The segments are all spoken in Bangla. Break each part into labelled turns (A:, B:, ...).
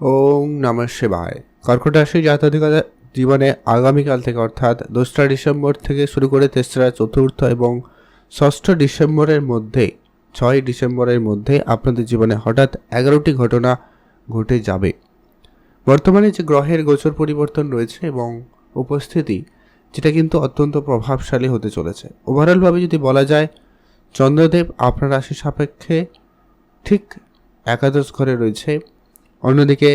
A: ওং নমঃ শিবায়। কর্কট রাশি জাতধিকতা জীবনে আগামীকাল থেকে অর্থাৎ দোসরা ডিসেম্বর থেকে শুরু করে তেসরা, চতুর্থ এবং ষষ্ঠ ডিসেম্বরের মধ্যে, ছয় ডিসেম্বরের মধ্যে আপনাদের জীবনে হঠাৎ এগারোটি ঘটনা ঘটে যাবে। বর্তমানে যে গ্রহের গোচর পরিবর্তন রয়েছে এবং উপস্থিতি, যেটা কিন্তু অত্যন্ত প্রভাবশালী হতে চলেছে। ওভারঅলভাবে যদি বলা যায়, চন্দ্রদেব আপনার রাশি সাপেক্ষে ঠিক একাদশ ঘরে রয়েছে। অন্যদিকে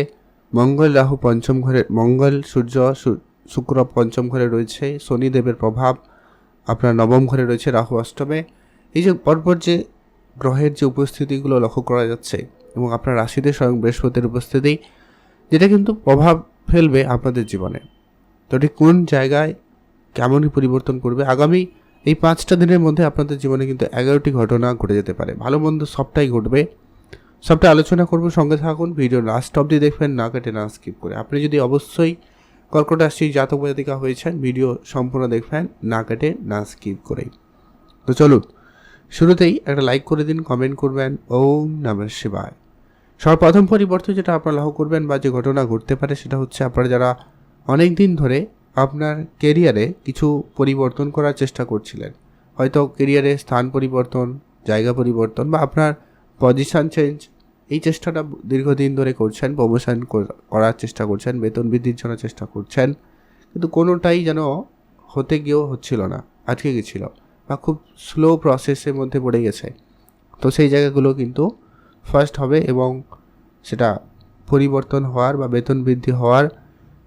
A: মঙ্গল রাহু পঞ্চম ঘরে, মঙ্গল সূর্য শুক্র পঞ্চম ঘরে রয়েছে, শনিদেবের প্রভাব আপনার নবম ঘরে রয়েছে রাহু অষ্টমে। এই যে পরপর যে গ্রহের যে উপস্থিতিগুলো লক্ষ্য করা যাচ্ছে এবং আপনার রাশিতে স্বয়ং বৃহস্পতির উপস্থিতি, যেটা কিন্তু প্রভাব ফেলবে আপনাদের জীবনে। তো এটি কোন জায়গায় কেমনই পরিবর্তন করবে? আগামী এই পাঁচটা দিনের মধ্যে আপনাদের জীবনে কিন্তু এগারোটি ঘটনা ঘটে যেতে পারে। ভালো মন্দ সবটাই ঘটবে। সবটা আলোচনা করব, সঙ্গে থাকুন, ভিডিও লাস্ট অবধি দেখবেন, না কেটে না স্কিপ করে। আপনি যদি অবশ্যই কর্কট রাশি জাতক জাতিকা হয়েছেন, ভিডিও সম্পূর্ণ দেখবেন, না কেটে না স্কিপ করে। তো চলুন, শুরুতেই একটা লাইক করে দিন কমেন্ট করবেন, ওম নমঃ শিবায়। সর্বপ্রথম পরিবর্তন যেটা আপনারা লক্ষ্য করবেন বা যে ঘটনা ঘটতে পারে, সেটা হচ্ছে আপনারা যারা অনেক দিন ধরে আপনার কেরিয়ারে কিছু পরিবর্তন করার চেষ্টা করছিলেন। হয়তো কেরিয়ারে স্থান পরিবর্তন, জায়গা পরিবর্তন বা আপনার পজিশন চেঞ্জ এই চেষ্টাটা দীর্ঘদিন ধরে করছেন প্রমোশন করার চেষ্টা করছেন, বেতন বৃদ্ধির জন্য চেষ্টা করছেন, কিন্তু কোনোটাই যেন হতে গিয়েও হচ্ছিল না, আটকে গেছিল বা খুব স্লো প্রসেসের মধ্যে পড়ে গেছে। তো সেই জায়গাগুলো কিন্তু ফার্স্ট হবে এবং সেটা পরিবর্তন হওয়ার বা বেতন বৃদ্ধি হওয়ার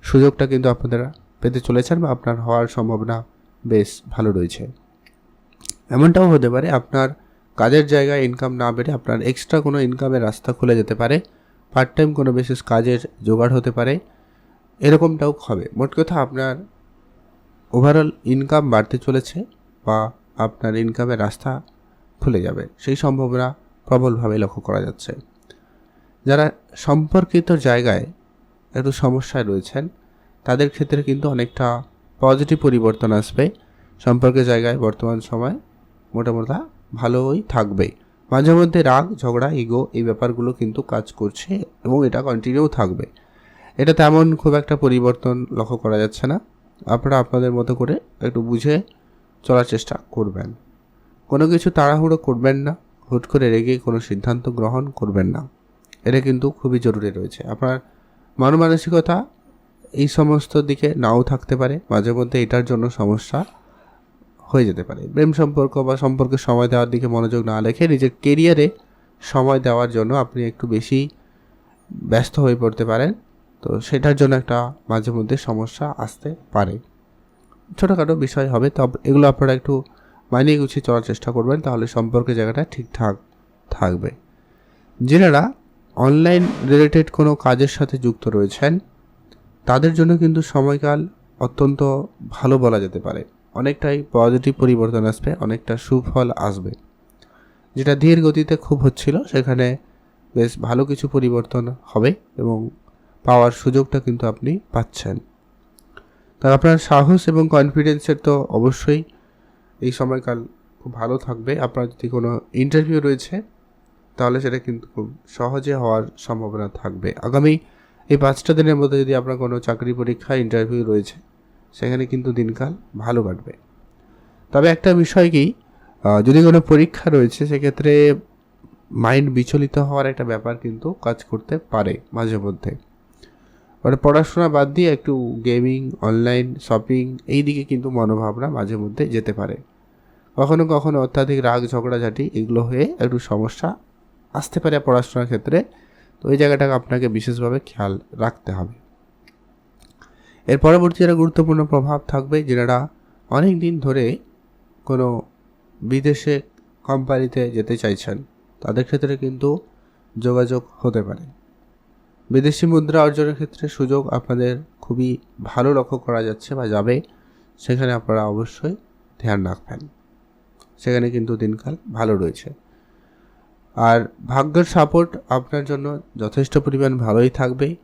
A: সুযোগটা কিন্তু আপনারা পেতে চলেছেন বা আপনার হওয়ার সম্ভাবনা বেশ ভালো রয়েছে। এমনটাও হতে পারে আপনার কাজের জায়গায় ইনকাম না বেড়ে আপনার এক্সট্রা কোনো ইনকামের রাস্তা খুলে যেতে পারে। পার্ট টাইম কোনো বিশেষ কাজের জোগাড় হতে পারে। এরকমটাও হবে। মোট কথা আপনার ওভারঅল ইনকাম বাড়তে চলেছে বা আপনার ইনকামের রাস্তা খুলে যাবে। সেই সম্ভাবনা প্রবলভাবে লক্ষ্য করা যাচ্ছে। যারা সম্পর্কিত জায়গায় একটু সমস্যায় রয়েছেন, তাদের ক্ষেত্রে কিন্তু অনেকটা পজিটিভ পরিবর্তন আসবে। সম্পর্কের জায়গায় বর্তমান সময় মোটামোটা ভালোই থাকবে। মাঝে মধ্যে রাগ, ঝগড়া ইগো এই ব্যাপারগুলো কিন্তু কাজ করছে এবং এটা কন্টিনিউ থাকবে। এটা তেমন খুব একটা পরিবর্তন লক্ষ্য করা যাচ্ছে না। আপনারা আপনাদের মতো করে একটু বুঝে চলার চেষ্টা করবেন। কোনো কিছু তাড়াহুড়ো করবেন না। হুট করে রেগে কোনো সিদ্ধান্ত গ্রহণ করবেন না। এটা কিন্তু খুবই জরুরি রয়েছে। আপনার মন মানসিকতা এই সমস্ত দিকে নাও থাকতে পারে। মাঝে মধ্যে এটার জন্য সমস্যা হয়ে যেতে পারে। প্রেম সম্পর্ক বা সম্পর্কে সময় দেওয়ার দিকে মনোযোগ না রেখে নিজের কেরিয়ারে সময় দেওয়ার জন্য আপনি একটু বেশি ব্যস্ত হয়ে পড়তে পারেন। তো সেটার জন্য একটা মাঝে মধ্যে সমস্যা আসতে পারে। ছোটোখাটো বিষয় হবে, তবে এগুলো আপনারা একটু মানিয়ে গুছিয়ে চলার চেষ্টা করবেন, তাহলে সম্পর্কের জায়গাটা ঠিকঠাক থাকবে। যেনারা অনলাইন রিলেটেড কোনো কাজের সাথে যুক্ত রয়েছেন, তাদের জন্য কিন্তু সময়কাল অত্যন্ত ভালো বলা যেতে পারে। অনেকটাই পজিটিভ পরিবর্তন আসবে, অনেকটা সুফল আসবে। যেটা ধীর গতিতে খুব হচ্ছিল, সেখানে বেশ ভালো কিছু পরিবর্তন হবে এবং পাওয়ার সুযোগটা কিন্তু আপনি পাচ্ছেন। তা আপনার সাহস এবং কনফিডেন্সের তো অবশ্যই এই সময়কাল খুব ভালো থাকবে। আপনার যদি কোনো ইন্টারভিউ রয়েছে, তাহলে সেটা কিন্তু খুব সহজে হওয়ার সম্ভাবনা থাকবে। আগামী এই পাঁচটা দিনের মধ্যে যদি আপনার কোনো চাকরি পরীক্ষা ইন্টারভিউ রয়েছে সেখানে কিন্তু দিনকাল ভালো কাটবে। তবে একটা বিষয় কি যদি কোনো পরীক্ষা রয়েছে, সেক্ষেত্রে মাইন্ড বিচলিত হওয়ার একটা ব্যাপার কিন্তু কাজ করতে পারে মাঝে মধ্যে। মানে পড়াশোনা বাদ দিয়ে একটু গেমিং অনলাইন শপিং এই দিকে কিন্তু মনোভাবনা মাঝে মধ্যে যেতে পারে। কখনো কখনো অত্যাধিক রাগ, ঝগড়াঝাটি এগুলো হয়ে একটু সমস্যা আসতে পারে পড়াশোনার ক্ষেত্রে। তো ওই জায়গাটাকে আপনাকে বিশেষভাবে খেয়াল রাখতে হবে। এর পরবর্তী যারা গুরুত্বপূর্ণ প্রভাব থাকবে যারা অনেক দিন ধরে কোনো বিদেশে কোম্পানিতে যেতে চাইছেন, তাদের ক্ষেত্রে কিন্তু যোগাযোগ হতে পারে। বিদেশি মুদ্রা অর্জনের ক্ষেত্রে সুযোগ আপনাদের খুবই ভালো লক্ষ্য করা যাচ্ছে বা যাবে, সেখানে আপনারা অবশ্যই ধ্যান রাখবেন। সেখানে কিন্তু দিনকাল ভালো রয়েছে। আর ভাগ্যের সাপোর্ট আপনার জন্য যথেষ্ট পরিমাণ ভালোই থাকবে।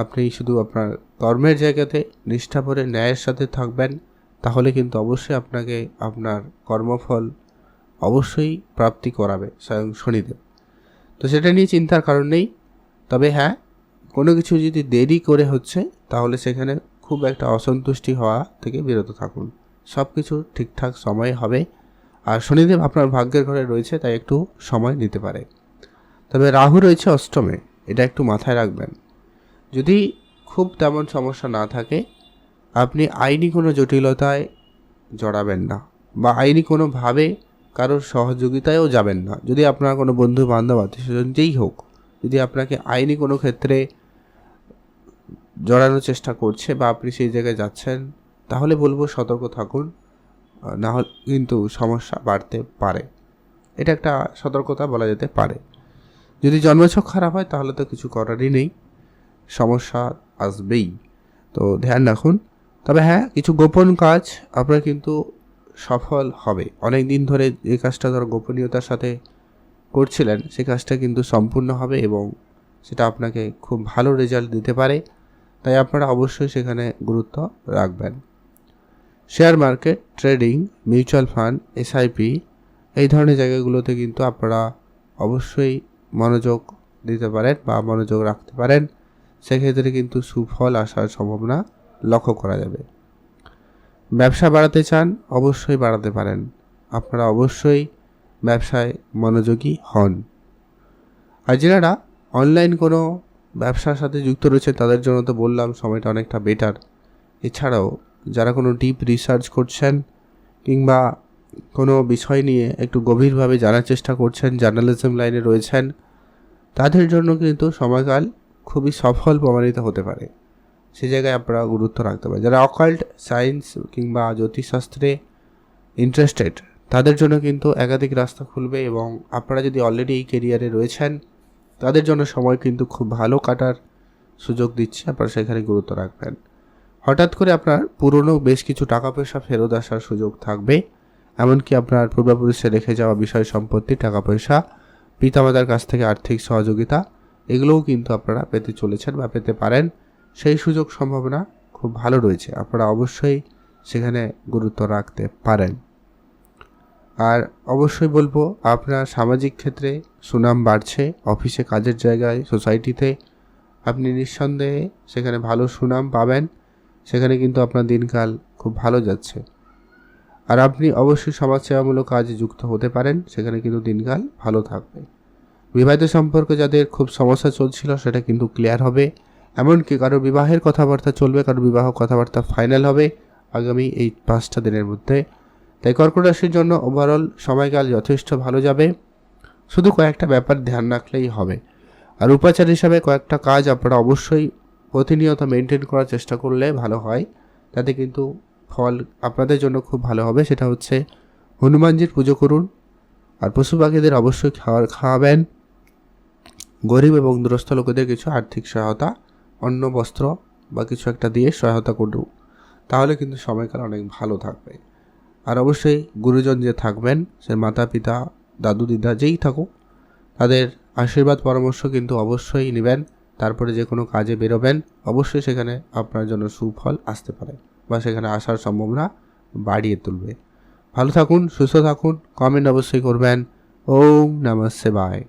A: আপনি শুধু আপনার কর্মের জায়গাতে নিষ্ঠাভরে ন্যায়ের সাথে থাকবেন, তাহলে কিন্তু অবশ্যই আপনাকে আপনার কর্মফল অবশ্যই প্রাপ্তি করাবে স্বয়ং শনিদেব। তো সেটা নিয়ে চিন্তার কারণ নেই। তবে হ্যাঁ কোনো কিছু যদি দেরি করে হচ্ছে, তাহলে সেখানে খুব একটা অসন্তুষ্টি হওয়া থেকে বিরত থাকুন। সব কিছু ঠিকঠাক সময়ে হবে। আর শনিদেব আপনার ভাগ্যের ঘরে রয়েছে, তাই একটু সময় নিতে পারে। তবে রাহু রয়েছে অষ্টমে, এটা একটু মাথায় রাখবেন। যদি খুব তেমন সমস্যা না থাকে, আপনি আইনি কোনো জটিলতায় জড়াবেন না বা আইনি কোনোভাবে কারোর সহযোগিতায়ও যাবেন না। যদি আপনার কোনো বন্ধু, বান্ধব, আত্মীয় স্বজন যেই হোক, যদি আপনাকে আইনি কোনো ক্ষেত্রে জড়ানোর চেষ্টা করছে বা আপনি সেই জায়গায় যাচ্ছেন, তাহলে বলব সতর্ক থাকুন, না হলে কিন্তু সমস্যা বাড়তে পারে। এটা একটা সতর্কতা বলা যেতে পারে। যদি জন্মছক খারাপ হয়, তাহলে তো কিছু করারই নেই। সমস্যা আসবেই। তো ধ্যান রাখুন। তবে হ্যাঁ কিছু গোপন কাজ আপনার কিন্তু সফল হবে। অনেক দিন ধরে যে কাজটা ধর গোপনীয়তার সাথে করছিলেন সেই কাজটা কিন্তু সম্পূর্ণ হবে এবং সেটা আপনাকে খুব ভালো রেজাল্ট দিতে পারে। তাই আপনারা অবশ্যই সেখানে গুরুত্ব রাখবেন। Share market, trading, mutual fund SIP এই ধরনের জায়গাগুলোতে কিন্তু আপনারা অবশ্যই মনোযোগ দিতে পারেন বা মনোযোগ রাখতে পারেন। সেক্ষেত্রে কিন্তু সুফল আসার সম্ভাবনা লক্ষ্য করা যাবে। ব্যবসা বাড়াতে চান, অবশ্যই বাড়াতে পারেন। আপনারা অবশ্যই ব্যবসায় মনোযোগী হন। আর যারা অনলাইন কোনো ব্যবসার সাথে যুক্ত রয়েছে তাদের জন্য তো বললাম, সময়টা অনেকটা বেটার এছাড়াও যারা কোনো ডিপ রিসার্চ করছেন কিংবা কোনো বিষয় নিয়ে একটু গভীরভাবে জানার চেষ্টা করছেন জার্নালিজম লাইনে রয়েছেন, তাদের জন্য কিন্তু সময়কাল খুবই সফল প্রমাণিত হতে পারে। সে জায়গায় আপনারা গুরুত্ব রাখতে পারেন। যারা অকাল্ট সায়েন্স কিংবা জ্যোতিষশাস্ত্রে ইন্টারেস্টেড তাদের জন্য কিন্তু একাধিক রাস্তা খুলবে এবং আপনারা যদি অলরেডি এই কেরিয়ারে রয়েছেন, তাদের জন্য সময় কিন্তু খুব ভালো কাটার সুযোগ দিচ্ছে। আপনারা সেখানে গুরুত্ব রাখবেন। হঠাৎ করে আপনার পুরনো বেশ কিছু টাকা পয়সা ফেরত আসার সুযোগ থাকবে। এমনকি আপনার পূর্বপুরুষে রেখে যাওয়া বিষয় সম্পত্তি টাকা পয়সা পিতামাতার কাছ থেকে আর্থিক সহযোগিতা এগুলোও কিন্তু আপনারা পেতে চলেছেন বা পেতে পারেন। সেই সুযোগ সম্ভাবনা খুব ভালো রয়েছে, আপনারা অবশ্যই সেখানে গুরুত্ব রাখতে পারেন। আর অবশ্যই বলব, আপনার সামাজিক ক্ষেত্রে সুনাম বাড়ছে, অফিসে কাজের জায়গায়, সোসাইটিতে, আপনি নিঃসন্দেহে সেখানে ভালো সুনাম পাবেন, সেখানে কিন্তু আপনার দিনকাল খুব ভালো যাচ্ছে। আর আপনি অবশ্যই সমাজসেবামূলক কাজে যুক্ত হতে পারেন, সেখানে কিন্তু দিনকাল ভালো থাকবে। বিবাহিত সম্পর্কে যাদের খুব সমস্যা চলছিল সেটা কিন্তু ক্লিয়ার হবে। এমনকি কারও বিবাহের কথাবার্তা চলবে, কারও বিবাহ কথাবার্তা ফাইনাল হবে আগামী এই পাঁচটা দিনের মধ্যে। তাই কর্কট রাশির জন্য ওভারঅল সময়কাল যথেষ্ট ভালো যাবে। শুধু কয়েকটা ব্যাপার ধ্যান রাখলেই হবে। আর উপাচার হিসাবে কয়েকটা কাজ আপনারা অবশ্যই প্রতিনিয়ত মেনটেন করার চেষ্টা করলে ভালো হয়। তাতে কিন্তু ফল আপনাদের জন্য খুব ভালো হবে, সেটা হচ্ছে হনুমানজির পুজো করুন। আর পশু পাখিদের অবশ্যই খাওয়ার খাওয়াবেন। গরিব এবং দুরস্থ লোকেদের কিছু আর্থিক সহায়তা অন্য বস্ত্র বা কিছু একটা দিয়ে সহায়তা করুন। তাহলে কিন্তু সময়কাল অনেক ভালো থাকবে। আর অবশ্যই গুরুজন যে থাকবেন, সে মাতা, পিতা, দাদু, দিদা যেই থাকুক, তাদের আশীর্বাদ, পরামর্শ কিন্তু অবশ্যই নেবেন। তারপরে যে কোনো কাজে বেরোবেন, অবশ্যই সেখানে আপনার জন্য সুফল আসতে পারে বা সেখানে আসার সম্ভাবনা বাড়িয়ে তুলবে। ভালো থাকুন, সুস্থ থাকুন কমেন্ট অবশ্যই করবেন। ওম নমঃ শিবায়।